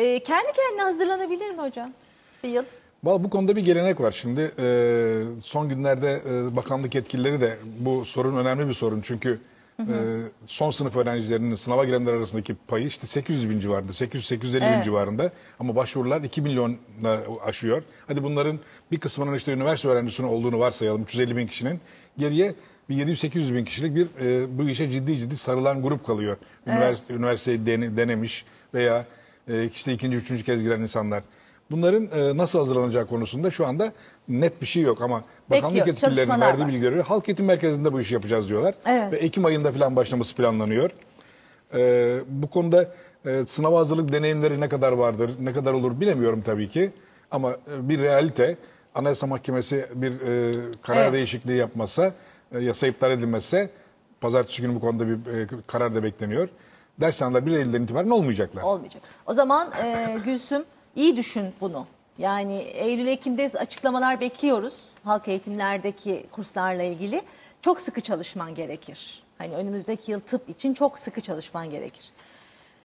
E, kendi kendine hazırlanabilir mi hocam? Bir yıl. Valla bu konuda bir gelenek var. Şimdi e, son günlerde e, bakanlık yetkilileri de bu sorun önemli bir sorun. Çünkü e, son sınıf öğrencilerinin sınava girenler arasındaki payı işte 800 bin civarında, 800-850 bin Evet. civarında. Ama başvurular 2 milyona aşıyor. Hadi bunların bir kısmının işte üniversite öğrencisinin olduğunu varsayalım 350 bin kişinin. Geriye bir 700-800 bin kişilik bir e, bu işe ciddi ciddi sarılan grup kalıyor. Üniversite, Üniversiteyi dene- denemiş veya işte ikinci, üçüncü kez giren insanlar. Bunların e, nasıl hazırlanacağı konusunda şu anda net bir şey yok ama bakanlık Bekliyor, yetkililerinin verdiği göre halk eğitim merkezinde bu işi yapacağız diyorlar. Evet. Ve Ekim ayında falan başlaması planlanıyor. E, bu konuda e, sınava hazırlık deneyimleri ne kadar vardır, ne kadar olur bilemiyorum tabii ki. Ama bir realite Anayasa Mahkemesi bir e, karar Evet. değişikliği yapmazsa, e, yasa iptal edilmezse pazartesi günü bu konuda bir e, karar da bekleniyor. Dershaneler 1 Eylül'den itibaren olmayacaklar. Olmayacak. O zaman e, Gülsüm iyi düşün bunu. Yani Eylül-Ekim'de açıklamalar bekliyoruz. Halk eğitimlerdeki kurslarla ilgili. Çok sıkı çalışman gerekir. Hani önümüzdeki yıl tıp için çok sıkı çalışman gerekir.